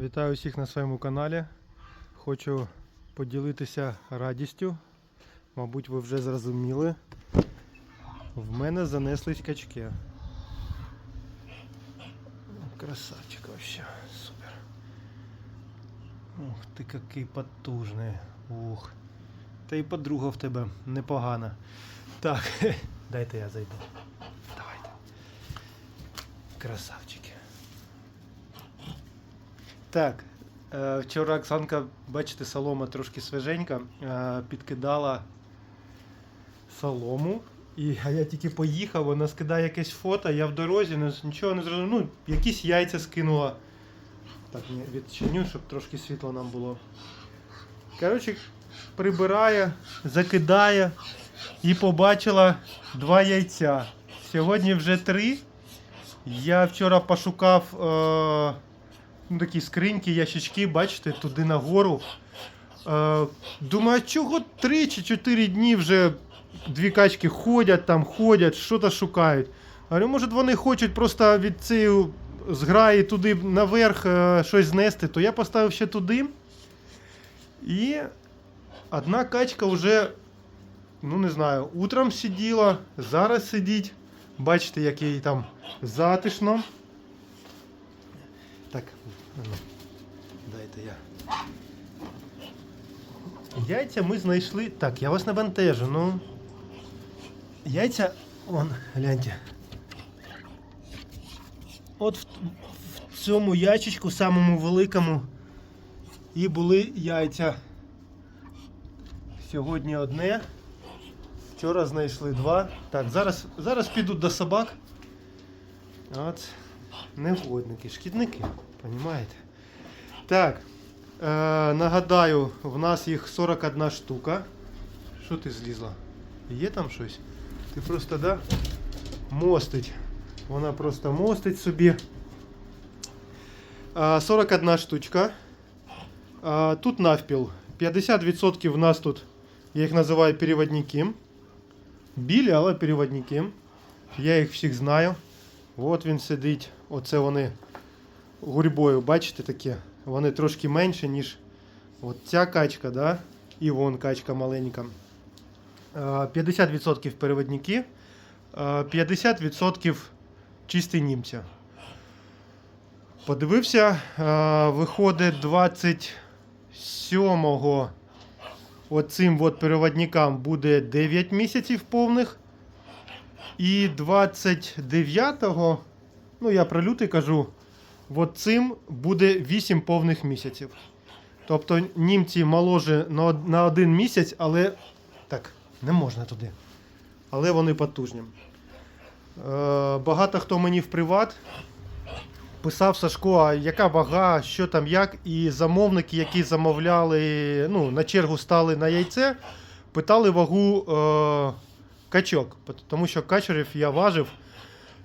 Вітаю всіх на своєму каналі. Хочу поділитися радістю. Мабуть, ви вже зрозуміли. В мене занеслись качки. Красавчик вообще. Супер. Ух ти, який потужний. Ух. Та і подруга в тебе непогана. Так, дайте я зайду. Давайте. Красавчики. Так, е, вчора Оксанка, бачите, солома трошки свіженька, е, підкидала солому. І, а я тільки поїхав, вона скидає якесь фото, я в дорозі, нічого не зрозумів. Ну, якісь яйця скинула. Так, відчиню, щоб трошки світло нам було. Коротше, прибирає, закидає і побачила два яйця. Сьогодні вже три. Я вчора пошукав. Е- ну, такі скриньки, ящички, бачите, туди нагору. Е, думаю, чого три чи чотири дні вже дві качки ходять там, ходять, що-то шукають. Говорю, може вони хочуть просто від цієї зграї туди наверх е, щось знести, то я поставив ще туди. І одна качка вже, ну не знаю, утром сиділа, зараз сидить. Бачите, як їй там затишно. Ну, дайте я. Яйця ми знайшли. Так, я вас не бентежу, ну. Яйця. Вон, гляньте. От в, в цьому ящичку, самому великому, і були яйця. Сьогодні одне. Вчора знайшли два. Так, зараз, зараз підуть до собак. От. Негодники, шкідники, розумієте? Так. Е, нагадаю, в нас їх 41 штука. Що ти злізла? Є там щось? Ти просто, да? Мостить. Вона просто мостить собі. Е, 41 штучка. Е, тут навпіл. 50% в нас тут, я їх називаю переводники. Білі, але переводники. Я їх всіх знаю. От він сидить. Оце вони гурьбою, бачите таке? Вони трошки менше, ніж от ця качка, да? і вон качка маленька. Е, 50% переводники, е, 50% чисті німця. Подивився, е, виходить 27-го оцим от переводникам буде 9 місяців повних. І 29-го, ну я про лютий кажу, от цим буде 8 повних місяців. Тобто німці моложе на один місяць, але так, не можна туди. Але вони потужні. Е, багато хто мені в приват писав Сашко, а яка вага, що там як, і замовники, які замовляли, ну, на чергу стали на яйце, питали вагу. Е, качок, тому що качерів я важив.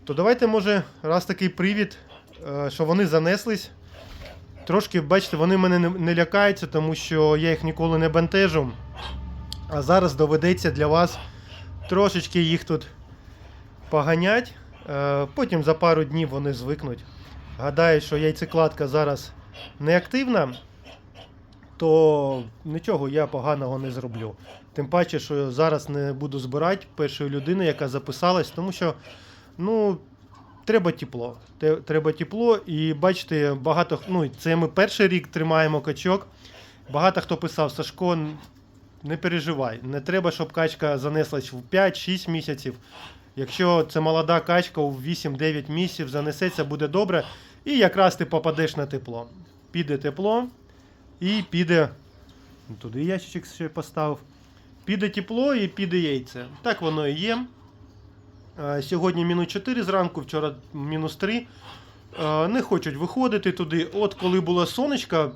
То давайте, може, раз такий привід, що вони занеслись. Трошки, бачите, вони мене не, лякаються, тому що я їх ніколи не бентежу. А зараз доведеться для вас трошечки їх тут поганять. Е, Потім за пару днів вони звикнуть. Гадаю, що яйцекладка зараз не активна, то нічого я поганого не зроблю. Тим паче, що зараз не буду збирати першої людини, яка записалась, тому що ну, треба тепло. Треба тепло, і бачите, багато ну, це ми перший рік тримаємо качок. Багато хто писав, Сашко, не переживай, не треба, щоб качка занеслась в 5-6 місяців. Якщо це молода качка у 8-9 місяців занесеться, буде добре. І якраз ти попадеш на тепло. Піде тепло і піде. Туди ящичок ще поставив. Піде тепло і піде яйце. Так воно і є. Е, Сьогодні мінус 4 зранку, вчора мінус 3. Е, Не хочуть виходити туди. От коли було сонечко,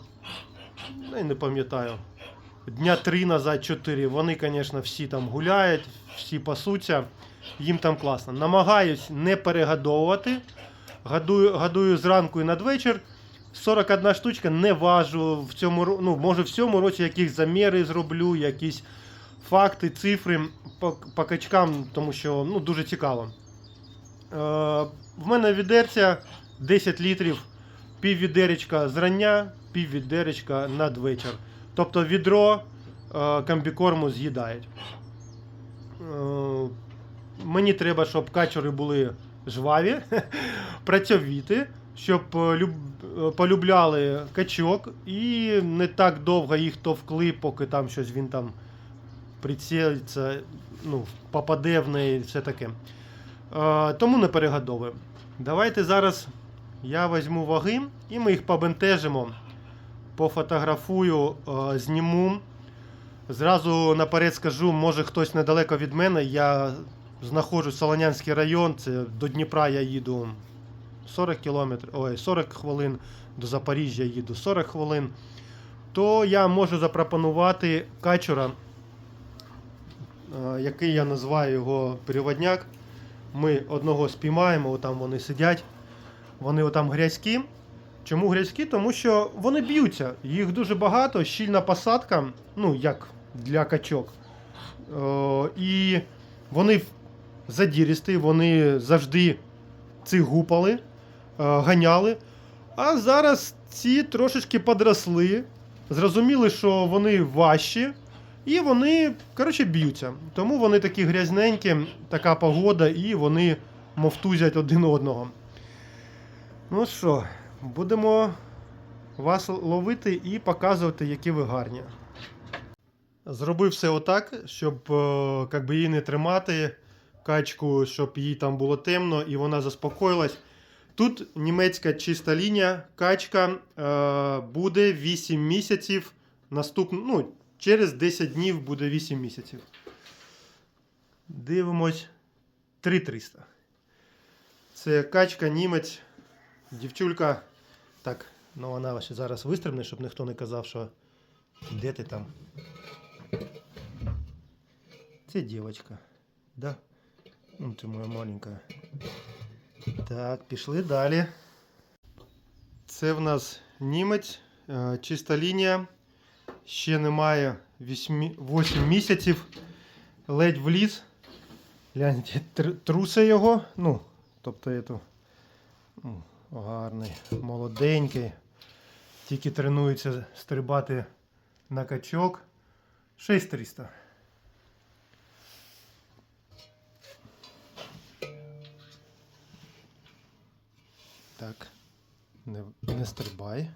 я не пам'ятаю, дня 3 назад, 4, вони, звісно, всі там гуляють, всі пасуться, їм там класно. Намагаюсь не перегадовувати. Гадую, гадую зранку і надвечір. 41 штучка не важу в цьому ну, може в цьому році якісь заміри зроблю, якісь факти, цифри по, по качкам, тому що ну, дуже цікаво. Е, в мене відерця 10 літрів пів відеречка зрання, пів відеречка надвечір. Тобто відро е, комбікорму з'їдають. Е, мені треба, щоб качури були жваві, працьовіті, щоб е, е, полюбляли качок і не так довго їх товкли, поки там щось він там прицілиться, ну, попаде в неї, все таке. Е, тому не перегодовуємо. Давайте зараз я візьму ваги і ми їх побентежимо, пофотографую, е, зніму. Зразу наперед скажу, може хтось недалеко від мене. Я знаходжусь Солонянський район, це до Дніпра я їду 40 кілометрів, ой, 40 хвилин, до Запоріжжя їду 40 хвилин. То я можу запропонувати качура, який я називаю його переводняк. Ми одного спіймаємо, отам вони сидять. Вони отам грязькі. Чому грязькі? Тому що вони б'ються. Їх дуже багато, щільна посадка, ну як для качок. О, і вони задірісті, вони завжди цих гупали, е, ганяли. А зараз ці трошечки подросли, зрозуміли, що вони важчі, і вони, коротше, б'ються. Тому вони такі грязненькі, така погода, і вони мовтузять один одного. Ну що, будемо вас ловити і показувати, які ви гарні. Зробив все отак, щоб е, как би, її не тримати, качку, щоб їй там було темно і вона заспокоїлась. Тут німецька чиста лінія, качка е, буде 8 місяців. Наступну, ну, через 10 днів буде 8 місяців. Дивимось 3300. Це качка, німець, дівчулька. Так, ну вона ще зараз вистрибне, щоб ніхто не казав, що де ти там. Це дівчинка. Да? Ну, це моя маленька. Так, пішли далі. Це в нас німець, е, чиста лінія. Ще немає 8, 8 місяців. Ледь вліз. Гляньте, труси його. Ну, тобто ету, ну, гарний, молоденький. Тільки тренується стрибати на качок. 6300. Так, не, не стрибай.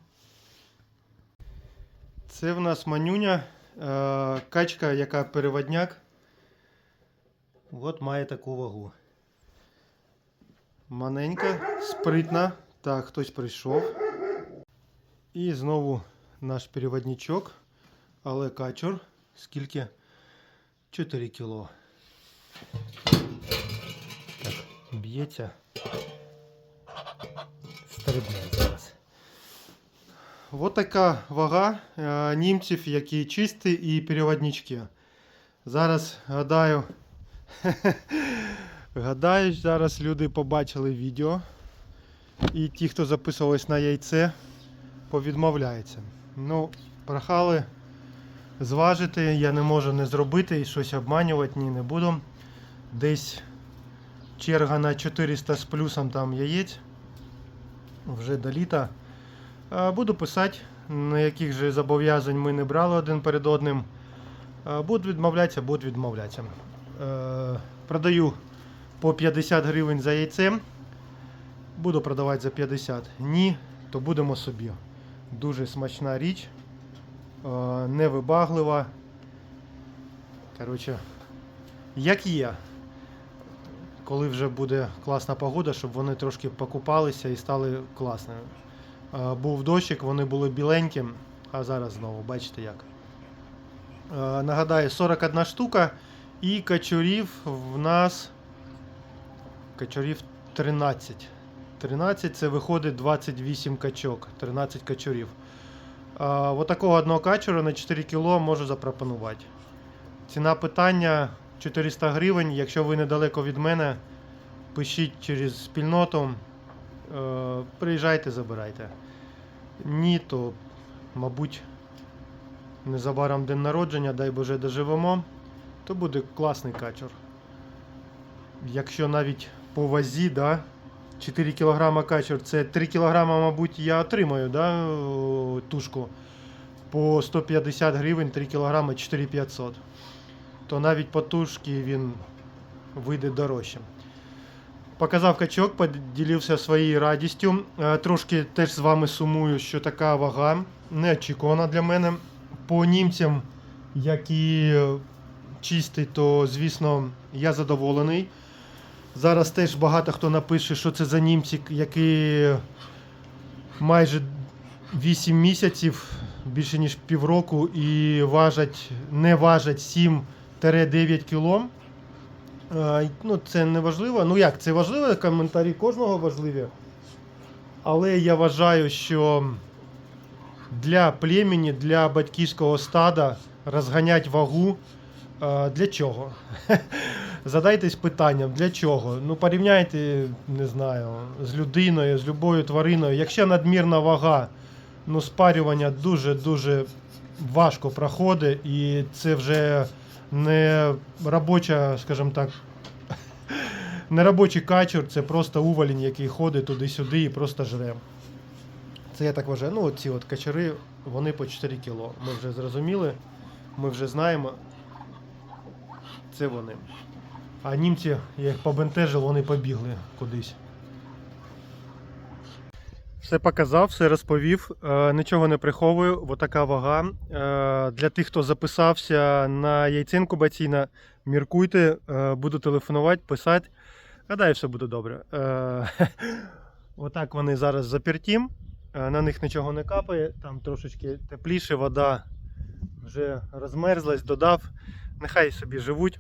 Це в нас манюня, е, качка, яка переводняк. От має таку вагу. Маненька, спритна. Так, хтось прийшов. І знову наш переводничок. Але качур. Скільки? 4 кіло. Так, б'ється. Стрибне зараз. От така вага е, німців, які чисті і переводнички. Зараз гадаю. Гадаю, зараз люди побачили відео. І ті, хто записувались на яйце, повідмовляються. Ну, прохали зважити, я не можу не зробити і щось обманювати, ні, не буду. Десь черга на 400 з плюсом там яєць. Вже до літа. А, Буду писати, на яких же зобов'язань ми не брали один перед одним. А, Будуть відмовлятися, будуть відмовлятися. Е, Продаю по 50 гривень за яйце. Буду продавати за 50. Ні, то будемо собі. Дуже смачна річ. Е, Невибаглива. Коротше, як є. Коли вже буде класна погода, щоб вони трошки покупалися і стали класними. Був дощик, вони були біленькі, а зараз знову, бачите як. Нагадаю, 41 штука і качурів в нас качурів 13. 13 це виходить 28 качок, 13 качурів. А, такого одного качура на 4 кг можу запропонувати. Ціна питання 400 гривень. Якщо ви недалеко від мене, пишіть через спільноту. Е, приїжджайте, забирайте. Ні, то, мабуть, незабаром день народження, дай Боже, доживемо, то буде класний качур. Якщо навіть по вазі, да, 4 кг качур, це 3 кг, мабуть, я отримаю, да, тушку. По 150 гривень 3 кг 4500. То навіть по тушці він вийде дорожче. Показав качок, поділився своєю радістю. Е, Трошки теж з вами сумую, що така вага неочікувана для мене. По німцям, які чисті, то звісно я задоволений. Зараз теж багато хто напише, що це за німці, які майже 8 місяців, більше ніж півроку, і важать, не важать 7-9 кіло. Ну, це не важливо. Ну як, це важливо, коментарі кожного важливі. Але я вважаю, що для племені, для батьківського стада розганять вагу. Для чого? Задайтесь питанням, для чого? Ну, порівняйте, не знаю, з людиною, з любою твариною. Якщо надмірна вага, ну, спарювання дуже-дуже важко проходить, і це вже не робоча, скажімо так, не робочий качур, це просто уволінь, який ходить туди-сюди і просто жре. Це я так вважаю. Ну, ці от качари, вони по 4 кіло. Ми вже зрозуміли, ми вже знаємо. Це вони. А німці, я їх побентежив, вони побігли кудись. Все показав, все розповів, е, нічого не приховую. Отака вага. Е, для тих, хто записався на яйцинку баційна, міркуйте, е, буду телефонувати, писати. Гадаю, все буде добре. Отак вони зараз заперті. Е, на них нічого не капає, там трошечки тепліше, вода вже розмерзлась, додав. Нехай собі живуть.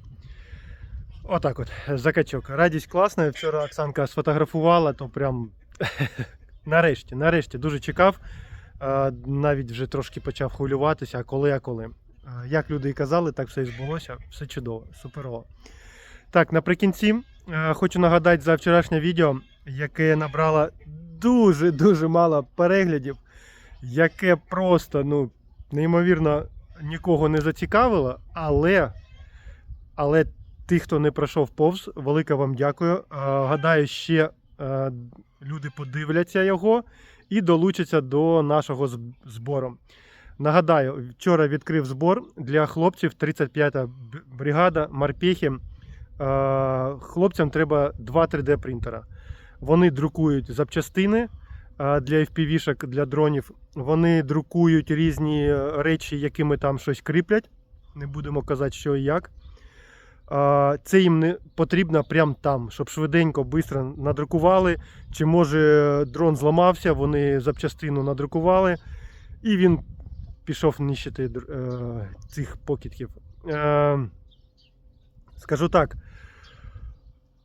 Отак от, закачок. Радість класна. Вчора Оксанка сфотографувала, то прям нарешті, нарешті дуже чекав. Навіть вже трошки почав хвилюватися, а коли, а коли. Як люди і казали, так все і збулося. Все чудово, суперово. Так, наприкінці хочу нагадати за вчорашнє відео, яке набрало дуже-дуже мало переглядів, яке просто, ну, неймовірно, нікого не зацікавило, але, але ті, хто не пройшов повз, велике вам дякую. Гадаю, ще люди подивляться його і долучаться до нашого збору. Нагадаю, вчора відкрив збор для хлопців 35-та бригада Марпехи. Е, Хлопцям треба два 3D принтера. Вони друкують запчастини е, для FPV-шок, для дронів. Вони друкують різні е, речі, якими там щось кріплять. Не будемо казати, що і як. Це їм не потрібно прямо там, щоб швиденько, швидко надрукували. Чи може дрон зламався, вони запчастину надрукували, і він пішов нищити е, цих покидьків. Е, Скажу так,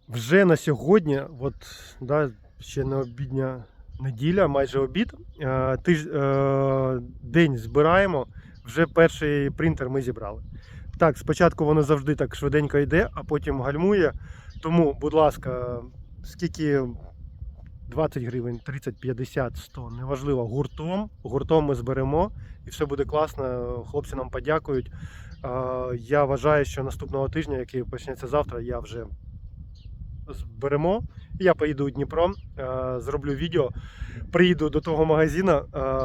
вже на сьогодні, от, да, ще не обідня неділя, майже обід, е, тиж, день збираємо, вже перший принтер ми зібрали. Так, спочатку воно завжди так швиденько йде, а потім гальмує. Тому, будь ласка, скільки 20 гривень, 30, 50, 100, неважливо, гуртом. Гуртом ми зберемо і все буде класно. Хлопці нам подякують. Я вважаю, що наступного тижня, який почнеться завтра, я вже зберемо. Я поїду у Дніпро, е, зроблю відео. Приїду до того магазину, е,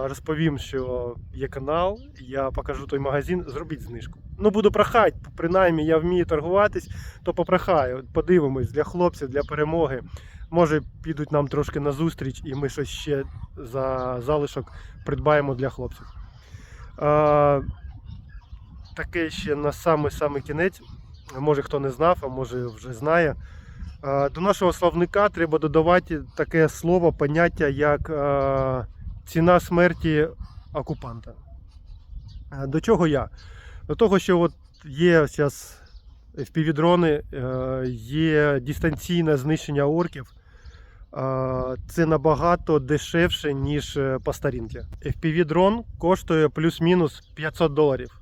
розповім, що є канал, я покажу той магазин, зробіть знижку. Ну, буду прохати, принаймні я вмію торгуватись, то попрохаю. Подивимось для хлопців, для перемоги. Може, підуть нам трошки на зустріч, і ми щось ще за залишок придбаємо для хлопців. Е, таке ще на самий-самий кінець. Може хто не знав, а може вже знає. До нашого словника треба додавати таке слово, поняття, як ціна смерті окупанта. До чого я? До того, що от є зараз FPV-дрони, е, є дистанційне знищення орків. Це набагато дешевше, ніж е, по старінки. FPV-дрон коштує плюс-мінус 500 доларів.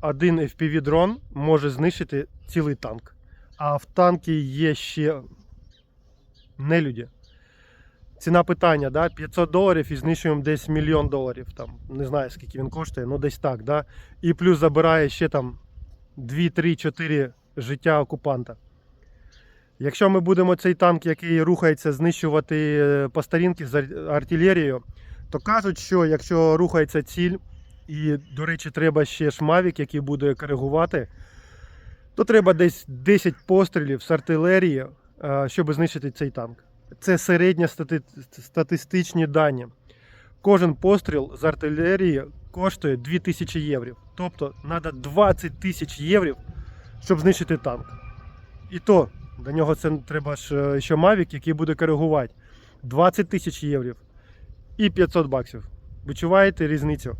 Один FPV-дрон може знищити цілий танк. А в танкі є ще нелюді. Ціна питання, да? 500 доларів і знищуємо десь мільйон доларів. Там, не знаю, скільки він коштує, ну десь так. Да? І плюс забирає ще там 2, 3, 4 життя окупанта. Якщо ми будемо цей танк, який рухається, знищувати е, по старінки з артилерією, то кажуть, що якщо рухається ціль, і, до речі, треба ще ж Мавік, який буде коригувати, то треба десь 10 пострілів з артилерії, е, щоб знищити цей танк. Це середні стати- статистичні дані. Кожен постріл з артилерії коштує 2000 євро. Тобто треба 20 тисяч євро, щоб знищити танк. І то до нього це треба ж е, ще Mavic, який буде коригувати. 20 тисяч євро і 500 баксів. Відчуваєте різницю?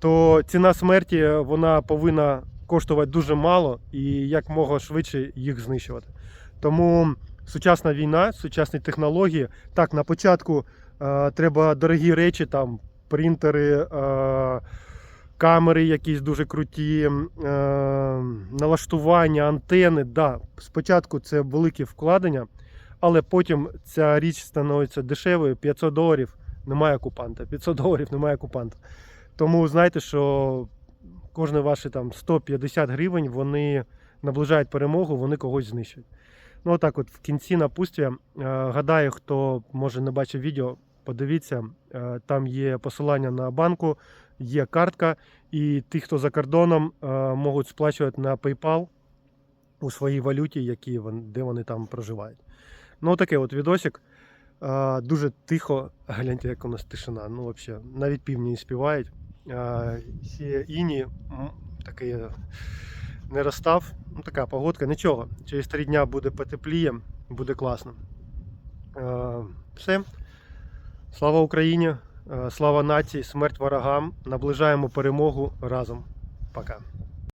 То ціна смерті вона повинна коштувати дуже мало і як мога швидше їх знищувати. Тому сучасна війна, сучасні технології. Так, на початку е, треба дорогі речі, там принтери, е, камери якісь дуже круті, е, налаштування, антени. Да, спочатку це великі вкладення, але потім ця річ становиться дешевою. 500 доларів немає окупанта. 500 доларів немає окупанта. Тому знайте, що кожне ваше там 150 гривень вони наближають перемогу, вони когось знищують. Ну, отак, от в кінці напутствя. Е, Гадаю, хто може не бачив відео, подивіться, е, там є посилання на банку, є картка, і ті, хто за кордоном, е, можуть сплачувати на PayPal у своїй валюті, які де вони там проживають. Ну, таке от відосик. Дуже тихо. Гляньте, як у нас тишина. Ну, взагалі, навіть півні не співають. Іні такий е, не розстав. Ну, така погодка, нічого. Через три дня буде потепліє, буде класно. Е, Все. Слава Україні, е, слава нації, смерть ворогам. Наближаємо перемогу разом. Пока.